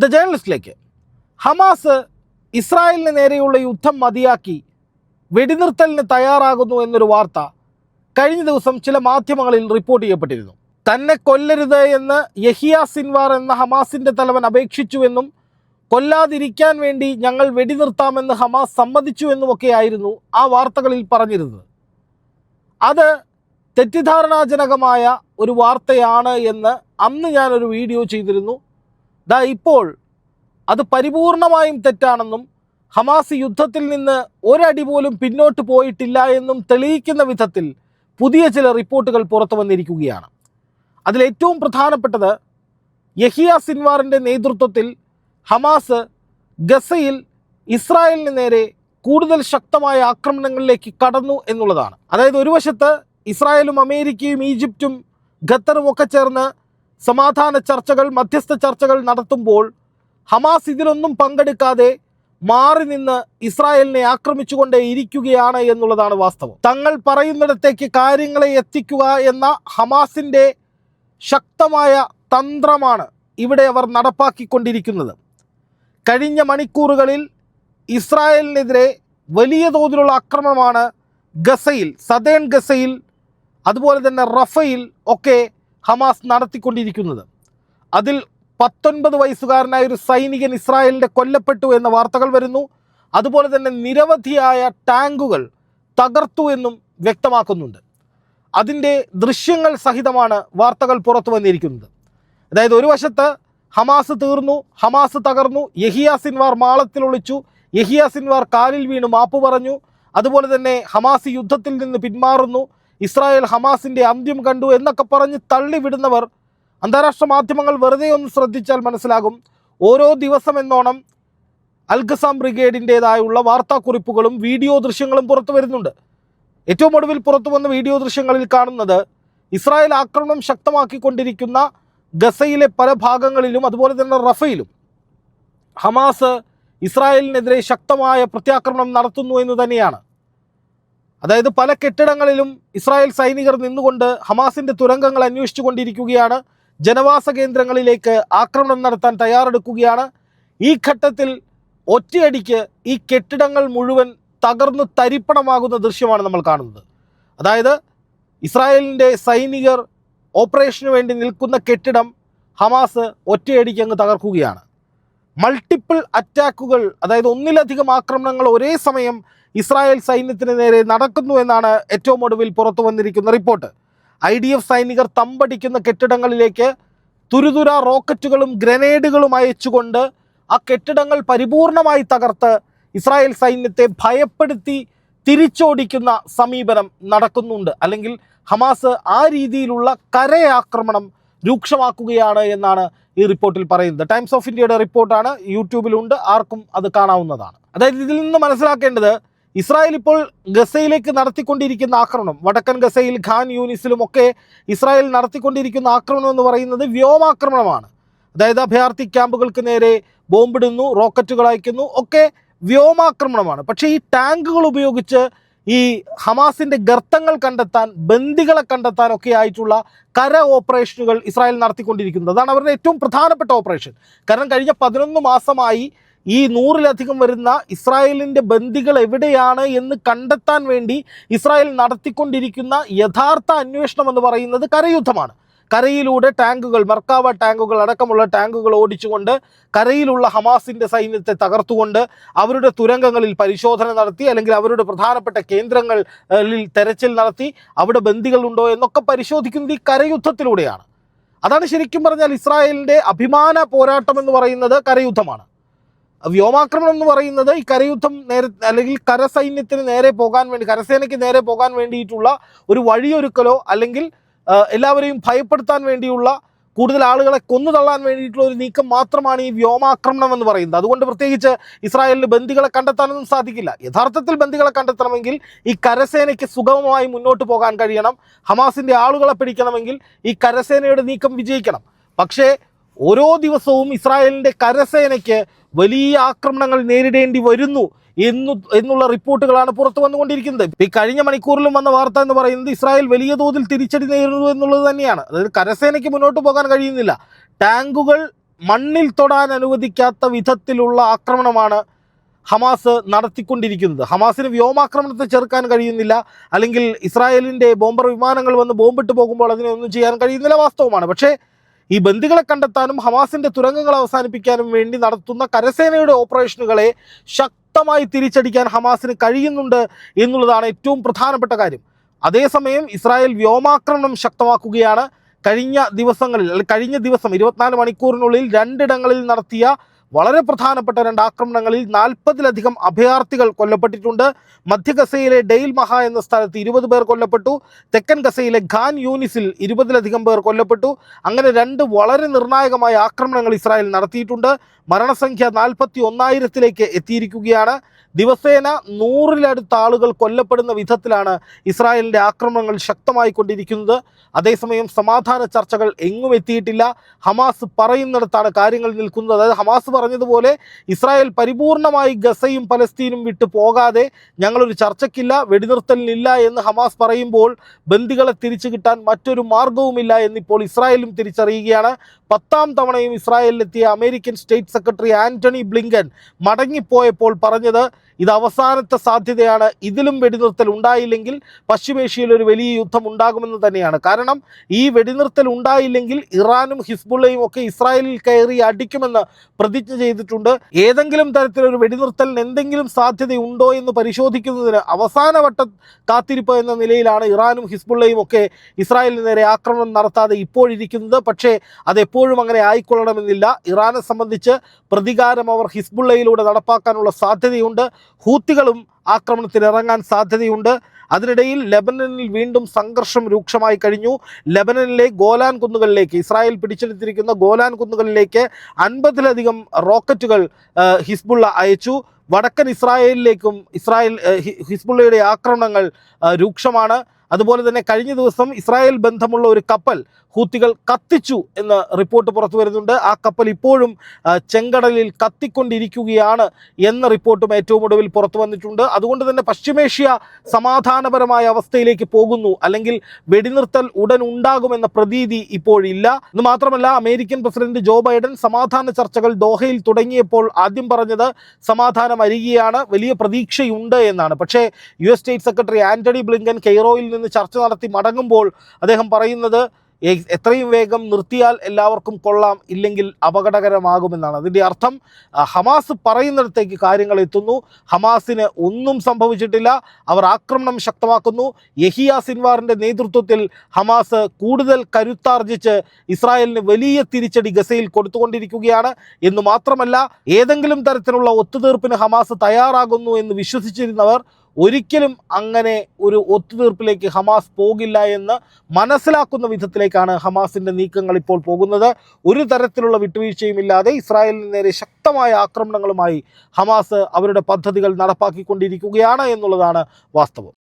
The ജേർണലിസ്റ്റിലേക്ക് Hamas ഇസ്രായേലിന് നേരെയുള്ള യുദ്ധം മതിയാക്കി വെടിനിർത്തലിന് തയ്യാറാകുന്നു എന്നൊരു വാർത്ത കഴിഞ്ഞ ദിവസം ചില മാധ്യമങ്ങളിൽ റിപ്പോർട്ട് ചെയ്യപ്പെട്ടിരുന്നു. തന്നെ കൊല്ലരുത് എന്ന് യഹിയ സിൻവാർ എന്ന ഹമാസിന്റെ തലവൻ അപേക്ഷിച്ചുവെന്നും കൊല്ലാതിരിക്കാൻ വേണ്ടി ഞങ്ങൾ വെടിനിർത്താമെന്ന് ഹമാസ് സമ്മതിച്ചു എന്നുമൊക്കെയായിരുന്നു ആ വാർത്തകളിൽ പറഞ്ഞിരുന്നത്. അത് തെറ്റിദ്ധാരണാജനകമായ ഒരു വാർത്തയാണ് എന്ന് അന്ന് ഞാനൊരു വീഡിയോ ചെയ്തിരുന്നു. ദാ ഇപ്പോൾ അത് പരിപൂർണമായും തെറ്റാണെന്നും ഹമാസ് യുദ്ധത്തിൽ നിന്ന് ഒരടി പോലും പിന്നോട്ട് പോയിട്ടില്ല എന്നും തെളിയിക്കുന്ന വിധത്തിൽ പുതിയ ചില റിപ്പോർട്ടുകൾ പുറത്തു വന്നിരിക്കുകയാണ്. അതിലേറ്റവും പ്രധാനപ്പെട്ടത് യഹിയ സിൻവാറിന്റെ നേതൃത്വത്തിൽ ഹമാസ് ഗസയിൽ ഇസ്രായേലിന് നേരെ കൂടുതൽ ശക്തമായ ആക്രമണങ്ങളിലേക്ക് കടന്നു എന്നുള്ളതാണ്. അതായത് ഒരു വശത്ത് ഇസ്രായേലും അമേരിക്കയും ഈജിപ്തും ഖത്തറും ഒക്കെ ചേർന്ന് സമാധാന ചർച്ചകൾ മധ്യസ്ഥ ചർച്ചകൾ നടത്തുമ്പോൾ ഹമാസ് ഇതിലൊന്നും പങ്കെടുക്കാതെ മാറി നിന്ന് ഇസ്രായേലിനെ ആക്രമിച്ചുകൊണ്ടേ ഇരിക്കുകയാണ് എന്നുള്ളതാണ് വാസ്തവം. തങ്ങൾ പറയുന്നിടത്തേക്ക് കാര്യങ്ങളെ എത്തിക്കുക എന്ന ഹമാസിന്റെ ശക്തമായ തന്ത്രമാണ് ഇവിടെ അവർ നടപ്പാക്കിക്കൊണ്ടിരിക്കുന്നത്. കഴിഞ്ഞ മണിക്കൂറുകളിൽ ഇസ്രായേലിനെതിരെ വലിയ തോതിലുള്ള ആക്രമണമാണ് ഗസയിൽ സദേൺ ഗസയിൽ അതുപോലെ തന്നെ റഫയിൽ ഒക്കെ ഹമാസ് നടത്തിക്കൊണ്ടിരിക്കുന്നത്. അതിൽ പത്തൊൻപത് വയസ്സുകാരനായ ഒരു സൈനികൻ ഇസ്രായേലിന്റെ കൊല്ലപ്പെട്ടു എന്ന വാർത്തകൾ വരുന്നു. അതുപോലെ തന്നെ നിരവധിയായ ടാങ്കുകൾ തകർത്തു എന്നും വ്യക്തമാക്കുന്നുണ്ട്. അതിന്റെ ദൃശ്യങ്ങൾ സഹിതമാണ് വാർത്തകൾ പുറത്തു വന്നിരിക്കുന്നത്. അതായത് ഒരു വശത്ത് ഹമാസ് തീർന്നു ഹമാസ് തകർന്നു യഹിയ സിൻവാർ മാളത്തിൽ ഒളിച്ചു യഹിയ സിൻവാർ കാലിൽ വീണു മാപ്പ് പറഞ്ഞു. അതുപോലെ തന്നെ ഹമാസ് യുദ്ധത്തിൽ നിന്ന് പിന്മാറുന്നു. ഇസ്രായേൽ ഹമാസിന്റെ അന്ത്യം കണ്ടു എന്നൊക്കെ പറഞ്ഞ് തള്ളിവിടുന്നവർ അന്താരാഷ്ട്ര മാധ്യമങ്ങൾ വെറുതെ ഒന്ന് ശ്രദ്ധിച്ചാൽ മനസ്സിലാകും. ഓരോ ദിവസം എന്നോണം അൽഗസാം ബ്രിഗേഡിന്റേതായുള്ള വാർത്താക്കുറിപ്പുകളും വീഡിയോ ദൃശ്യങ്ങളും പുറത്തു വരുന്നുണ്ട്. ഏറ്റവും ഒടുവിൽ പുറത്തു വന്ന വീഡിയോ ദൃശ്യങ്ങളിൽ കാണുന്നത് ഇസ്രായേൽ ആക്രമണം ശക്തമാക്കിക്കൊണ്ടിരിക്കുന്ന ഗസയിലെ പല ഭാഗങ്ങളിലും അതുപോലെ തന്നെ റഫയിലും. ഹമാസ് ഇസ്രായേലിനെതിരെ ശക്തമായ പ്രത്യാക്രമണം നടത്തുന്നു എന്ന് തന്നെയാണ്. അതായത് പല കെട്ടിടങ്ങളിലും ഇസ്രായേൽ സൈനികർ നിന്നുകൊണ്ട് ഹമാസിന്റെ തുരങ്കങ്ങൾ അന്വേഷിച്ചു കൊണ്ടിരിക്കുകയാണ്. ജനവാസ കേന്ദ്രങ്ങളിലേക്ക് ആക്രമണം നടത്താൻ തയ്യാറെടുക്കുകയാണ്. ഈ ഘട്ടത്തിൽ ഒറ്റയടിക്ക് ഈ കെട്ടിടങ്ങൾ മുഴുവൻ തകർന്നു തരിപ്പണമാകുന്ന ദൃശ്യമാണ് നമ്മൾ കാണുന്നത്. അതായത് ഇസ്രായേലിന്റെ സൈനികർ ഓപ്പറേഷന് വേണ്ടി നിൽക്കുന്ന കെട്ടിടം ഹമാസ് ഒറ്റയടിക്ക് അങ്ങ് തകർക്കുകയാണ്. മൾട്ടിപ്പിൾ അറ്റാക്കുകൾ അതായത് ഒന്നിലധികം ആക്രമണങ്ങൾ ഒരേ സമയം ഇസ്രായേൽ സൈന്യത്തിന് നേരെ നടക്കുന്നു എന്നാണ് ഏറ്റവും ഒടുവിൽ പുറത്തു വന്നിരിക്കുന്ന റിപ്പോർട്ട്. ഐ ഡി എഫ് സൈനികർ തമ്പടിക്കുന്ന കെട്ടിടങ്ങളിലേക്ക് തുരുതുര റോക്കറ്റുകളും ഗ്രനേഡുകളും അയച്ചുകൊണ്ട് ആ കെട്ടിടങ്ങൾ പരിപൂർണമായി തകർത്ത് ഇസ്രായേൽ സൈന്യത്തെ ഭയപ്പെടുത്തി തിരിച്ചോടിക്കുന്ന സമീപനം നടക്കുന്നുണ്ട്. അല്ലെങ്കിൽ ഹമാസ് ആ രീതിയിലുള്ള കരയാക്രമണം രൂക്ഷമാക്കുകയാണ് എന്നാണ് ഈ റിപ്പോർട്ടിൽ പറയുന്നത്. ടൈംസ് ഓഫ് ഇന്ത്യയുടെ റിപ്പോർട്ടാണ്. യൂട്യൂബിലുണ്ട്. ആർക്കും അത് കാണാവുന്നതാണ്. അതായത് ഇതിൽ നിന്ന് മനസ്സിലാക്കേണ്ടത് ഇസ്രായേൽ ഇപ്പോൾ ഗസയിലേക്ക് നടത്തിക്കൊണ്ടിരിക്കുന്ന ആക്രമണം. വടക്കൻ ഗസയിൽ ഖാൻ യൂനിസിലും ഒക്കെ ഇസ്രായേൽ നടത്തിക്കൊണ്ടിരിക്കുന്ന ആക്രമണം എന്ന് പറയുന്നത് വ്യോമാക്രമണമാണ്. അതായത് അഭയാർത്ഥി ക്യാമ്പുകൾക്ക് നേരെ ബോംബിടുന്നു റോക്കറ്റുകൾ അയക്കുന്നു ഒക്കെ വ്യോമാക്രമണമാണ്. പക്ഷേ ഈ ടാങ്കുകൾ ഉപയോഗിച്ച് ഈ ഹമാസിന്റെ ഗർത്തങ്ങൾ കണ്ടെത്താൻ ബന്ദികളെ കണ്ടെത്താൻ ഒക്കെ ആയിട്ടുള്ള കര ഓപ്പറേഷനുകൾ ഇസ്രായേൽ നടത്തിക്കൊണ്ടിരിക്കുന്നത്. അതാണ് അവരുടെ ഏറ്റവും പ്രധാനപ്പെട്ട ഓപ്പറേഷൻ. കാരണം കഴിഞ്ഞ പതിനൊന്ന് മാസമായി ഈ നൂറിലധികം വരുന്ന ഇസ്രായേലിന്റെ ബന്ദികൾ എവിടെയാണ് എന്ന് കണ്ടെത്താൻ വേണ്ടി ഇസ്രായേൽ നടത്തിക്കൊണ്ടിരിക്കുന്ന യഥാർത്ഥ അന്വേഷണം എന്ന് പറയുന്നത് കരയുദ്ധമാണ്. കരയിലൂടെ ടാങ്കുകൾ മർക്കാവ ടാങ്കുകൾ അടക്കമുള്ള ടാങ്കുകൾ ഓടിച്ചുകൊണ്ട് കരയിലുള്ള ഹമാസിന്റെ സൈന്യത്തെ തകർത്തുകൊണ്ട് അവരുടെ തുരങ്കങ്ങളിൽ പരിശോധന നടത്തി അല്ലെങ്കിൽ അവരുടെ പ്രധാനപ്പെട്ട കേന്ദ്രങ്ങളിൽ തെരച്ചിൽ നടത്തി അവിടെ ബന്ദികളുണ്ടോ എന്നൊക്കെ പരിശോധിക്കുന്നത് ഈ കരയുദ്ധത്തിലൂടെയാണ്. അതാണ് ശരിക്കും പറഞ്ഞാൽ ഇസ്രായേലിന്റെ അഭിമാന പോരാട്ടം എന്ന് പറയുന്നത് കരയുദ്ധമാണ്. വ്യോമാക്രമണം എന്ന് പറയുന്നത് ഈ കരയുദ്ധം നേരെ അല്ലെങ്കിൽ കരസൈന്യത്തിന് നേരെ പോകാൻ വേണ്ടി കരസേനയ്ക്ക് നേരെ പോകാൻ വേണ്ടിയിട്ടുള്ള ഒരു വഴിയൊരുക്കലോ അല്ലെങ്കിൽ എല്ലാവരെയും ഭയപ്പെടുത്താൻ വേണ്ടിയുള്ള കൂടുതൽ ആളുകളെ കൊന്നു തള്ളാൻ വേണ്ടിയിട്ടുള്ള ഒരു നീക്കം മാത്രമാണ് ഈ വ്യോമാക്രമണം എന്ന് പറയുന്നത്. അതുകൊണ്ട് പ്രത്യേകിച്ച് ഇസ്രായേലിന് ബന്ദികളെ കണ്ടെത്താനൊന്നും സാധിക്കില്ല. യഥാർത്ഥത്തിൽ ബന്ദികളെ കണ്ടെത്തണമെങ്കിൽ ഈ കരസേനയ്ക്ക് സുഗമമായി മുന്നോട്ട് പോകാൻ കഴിയണം. ഹമാസിന്റെ ആളുകളെ പിടിക്കണമെങ്കിൽ ഈ കരസേനയുടെ നീക്കം വിജയിക്കണം. പക്ഷേ ഓരോ ദിവസവും ഇസ്രായേലിന്റെ കരസേനയ്ക്ക് വലിയ ആക്രമണങ്ങൾ നേരിടേണ്ടി വരുന്നു എന്നു എന്നുള്ള റിപ്പോർട്ടുകളാണ് പുറത്തു വന്നുകൊണ്ടിരിക്കുന്നത്. ഈ കഴിഞ്ഞ മണിക്കൂറിലും വന്ന വാർത്ത എന്ന് പറയുന്നത് ഇസ്രായേൽ വലിയ തോതിൽ തിരിച്ചടി നേരിടുന്നു എന്നുള്ളത് തന്നെയാണ്. അതായത് കരസേനയ്ക്ക് മുന്നോട്ട് പോകാൻ കഴിയുന്നില്ല. ടാങ്കുകൾ മണ്ണിൽ തൊടാൻ അനുവദിക്കാത്ത വിധത്തിലുള്ള ആക്രമണമാണ് ഹമാസ് നടത്തിക്കൊണ്ടിരിക്കുന്നത്. ഹമാസിന് വ്യോമാക്രമണത്തെ ചെറുക്കാൻ കഴിയുന്നില്ല. അല്ലെങ്കിൽ ഇസ്രായേലിന്റെ ബോംബർ വിമാനങ്ങൾ വന്ന് ബോംബിട്ട് പോകുമ്പോൾ അതിനെ ഒന്നും ചെയ്യാൻ കഴിയുന്നില്ല വാസ്തവമാണ്. പക്ഷേ ഈ ബന്ദികളെ കണ്ടെത്താനും ഹമാസിന്റെ തുരങ്കങ്ങൾ അവസാനിപ്പിക്കാനും വേണ്ടി നടത്തുന്ന കരസേനയുടെ ഓപ്പറേഷനുകളെ ശക്തമായി തിരിച്ചടിക്കാൻ ഹമാസിന് കഴിയുന്നുണ്ട് എന്നുള്ളതാണ് ഏറ്റവും പ്രധാനപ്പെട്ട കാര്യം. അതേസമയം ഇസ്രായേൽ വ്യോമാക്രമണം ശക്തമാക്കുകയാണ്. കഴിഞ്ഞ ദിവസങ്ങളിൽ കഴിഞ്ഞ ദിവസം ഇരുപത്തിനാല് മണിക്കൂറിനുള്ളിൽ രണ്ടിടങ്ങളിൽ നടത്തിയ വളരെ പ്രധാനപ്പെട്ട രണ്ട് ആക്രമണങ്ങളിൽ നാൽപ്പതിലധികം അഭയാർത്ഥികൾ കൊല്ലപ്പെട്ടിട്ടുണ്ട്. മധ്യ ഗസയിലെ ഡെയിൽ മഹ എന്ന സ്ഥലത്ത് ഇരുപത് പേർ കൊല്ലപ്പെട്ടു. തെക്കൻ ഗസയിലെ ഖാൻ യൂനിസിൽ ഇരുപതിലധികം പേർ കൊല്ലപ്പെട്ടു. അങ്ങനെ രണ്ട് വളരെ നിർണായകമായ ആക്രമണങ്ങൾ ഇസ്രായേൽ നടത്തിയിട്ടുണ്ട്. മരണസംഖ്യ നാൽപ്പത്തി ഒന്നായിരത്തിലേക്ക് എത്തിയിരിക്കുകയാണ്. ദിവസേന നൂറിലടുത്ത ആളുകൾ കൊല്ലപ്പെടുന്ന വിധത്തിലാണ് ഇസ്രായേലിന്റെ ആക്രമണങ്ങൾ ശക്തമായി കൊണ്ടിരിക്കുന്നത്. അതേസമയം സമാധാന ചർച്ചകൾ എങ്ങും എത്തിയിട്ടില്ല. ഹമാസ് പറയുന്നിടത്താണ് കാര്യങ്ങൾ നിൽക്കുന്നത്. അതായത് ഹമാസ് പറഞ്ഞതുപോലെ ഇസ്രായേൽ പരിപൂർണമായി ഗസയും പലസ്തീനും വിട്ടു പോകാതെ ഞങ്ങളൊരു ചർച്ചയ്ക്കില്ല വെടിനിർത്തലിനില്ല എന്ന് ഹമാസ് പറയുമ്പോൾ ബന്ദികളെ തിരിച്ചു കിട്ടാൻ മറ്റൊരു മാർഗവുമില്ല എന്നിപ്പോൾ ഇസ്രായേലും തിരിച്ചറിയുകയാണ്. പത്താം തവണയും ഇസ്രായേലിലെത്തിയ American state secretary Antony Blinken മടങ്ങിപ്പോയപ്പോൾ പറഞ്ഞത് ഇത് അവസാനത്തെ സാധ്യതയാണ്. ഇതിലും വെടിനിർത്തൽ ഉണ്ടായില്ലെങ്കിൽ പശ്ചിമേഷ്യയിൽ ഒരു വലിയ യുദ്ധം ഉണ്ടാകുമെന്ന് തന്നെയാണ്. കാരണം ഈ വെടിനിർത്തൽ ഉണ്ടായില്ലെങ്കിൽ ഇറാനും ഹിസ്ബുള്ളയും ഒക്കെ ഇസ്രായേലിൽ കയറി അടിക്കുമെന്ന് പ്രതിജ്ഞ ചെയ്തിട്ടുണ്ട്. ഏതെങ്കിലും തരത്തിലൊരു വെടിനിർത്തലിന് എന്തെങ്കിലും സാധ്യതയുണ്ടോ എന്ന് പരിശോധിക്കുന്നതിന് അവസാനവട്ട കാത്തിരിപ്പ് എന്ന നിലയിലാണ് ഇറാനും ഹിസ്ബുള്ളയും ഒക്കെ ഇസ്രായേലിന് നേരെ ആക്രമണം നടത്താതെ ഇപ്പോഴിരിക്കുന്നത്. പക്ഷേ അതെപ്പോഴും അങ്ങനെ ആയിക്കൊള്ളണമെന്നില്ല. ഇറാനെ സംബന്ധിച്ച് പ്രതികാരം അവർ ഹിസ്ബുള്ളയിലൂടെ നടപ്പാക്കാനുള്ള സാധ്യതയുണ്ട്. ഹൂത്തികളും ആക്രമണത്തിന് ഇറങ്ങാൻ സാധ്യതയുണ്ട്. അതിനിടയിൽ ലെബനനിൽ വീണ്ടും സംഘർഷം രൂക്ഷമായി കഴിഞ്ഞു. ലെബനനിലെ ഗോലാൻ കുന്നുകളിലേക്ക് ഇസ്രായേൽ പിടിച്ചെടുത്തിരിക്കുന്ന ഗോലാൻ കുന്നുകളിലേക്ക് അൻപതിലധികം റോക്കറ്റുകൾ ഹിസ്ബുള്ള അയച്ചു. വടക്കൻ ഇസ്രായേലിലേക്കും ഇസ്രായേൽ ഹിസ്ബുള്ളയുടെ ആക്രമണങ്ങൾ രൂക്ഷമാണ്. അതുപോലെ തന്നെ കഴിഞ്ഞ ദിവസം ഇസ്രായേൽ ബന്ധമുള്ള ഒരു കപ്പൽ ഹൂത്തികൾ കത്തിച്ചു എന്ന് റിപ്പോർട്ട് പുറത്തു വരുന്നുണ്ട്. ആ കപ്പൽ ഇപ്പോഴും ചെങ്കടലിൽ കത്തിക്കൊണ്ടിരിക്കുകയാണ് എന്ന റിപ്പോർട്ടും ഏറ്റവും ഒടുവിൽ പുറത്തു വന്നിട്ടുണ്ട്. അതുകൊണ്ട് തന്നെ പശ്ചിമേഷ്യ സമാധാനപരമായ അവസ്ഥയിലേക്ക് പോകുന്നു. അല്ലെങ്കിൽ വെടിനിർത്തൽ ഉടൻ ഉണ്ടാകുമെന്ന പ്രതീതി ഇപ്പോഴില്ല. എന്ന് മാത്രമല്ല അമേരിക്കൻ പ്രസിഡന്റ് ജോ ബൈഡൻ സമാധാന ചർച്ചകൾ ദോഹയിൽ തുടങ്ങിയപ്പോൾ ആദ്യം പറഞ്ഞത് സമാധാനം അരികെയാണ് വലിയ പ്രതീക്ഷയുണ്ട് എന്നാണ്. പക്ഷേ U S state secretary Antony Blinken കെയ്റോയിൽ നിന്ന് ചർച്ച നടത്തി മടങ്ങുമ്പോൾ അദ്ദേഹം പറയുന്നത് എത്രയും വേഗം നിർത്തിയാൽ എല്ലാവർക്കും കൊള്ളാം ഇല്ലെങ്കിൽ അപകടകരമാകുമെന്നാണ്. അതിന്റെ അർത്ഥം ഹമാസ് പറയുന്നിടത്തേക്ക് കാര്യങ്ങൾ എത്തുന്നു. ഹമാസിന് ഒന്നും സംഭവിച്ചിട്ടില്ല. അവർ ആക്രമണം ശക്തമാക്കുന്നു. യഹിയ സിൻവാറിന്റെ നേതൃത്വത്തിൽ ഹമാസ് കൂടുതൽ കരുത്താർജിച്ച് ഇസ്രായേലിന് വലിയ തിരിച്ചടി ഗസയിൽ കൊടുത്തുകൊണ്ടിരിക്കുകയാണ്. എന്ന് മാത്രമല്ല ഏതെങ്കിലും തരത്തിലുള്ള ഒത്തുതീർപ്പിന് ഹമാസ് തയ്യാറാകുന്നു എന്ന് വിശ്വസിച്ചിരുന്നവർ ഒരിക്കലും അങ്ങനെ ഒരു ഒത്തുതീർപ്പിലേക്ക് ഹമാസ് പോകില്ല എന്ന് മനസ്സിലാക്കുന്ന വിധത്തിലേക്കാണ് ഹമാസിന്റെ നീക്കങ്ങൾ ഇപ്പോൾ പോകുന്നത്. ഒരു തരത്തിലുള്ള വിട്ടുവീഴ്ചയും ഇല്ലാതെ ഇസ്രായേലിന് നേരെ ശക്തമായ ആക്രമണങ്ങളുമായി ഹമാസ് അവരുടെ പദ്ധതികൾ നടപ്പാക്കിക്കൊണ്ടിരിക്കുകയാണ് എന്നുള്ളതാണ് വാസ്തവം.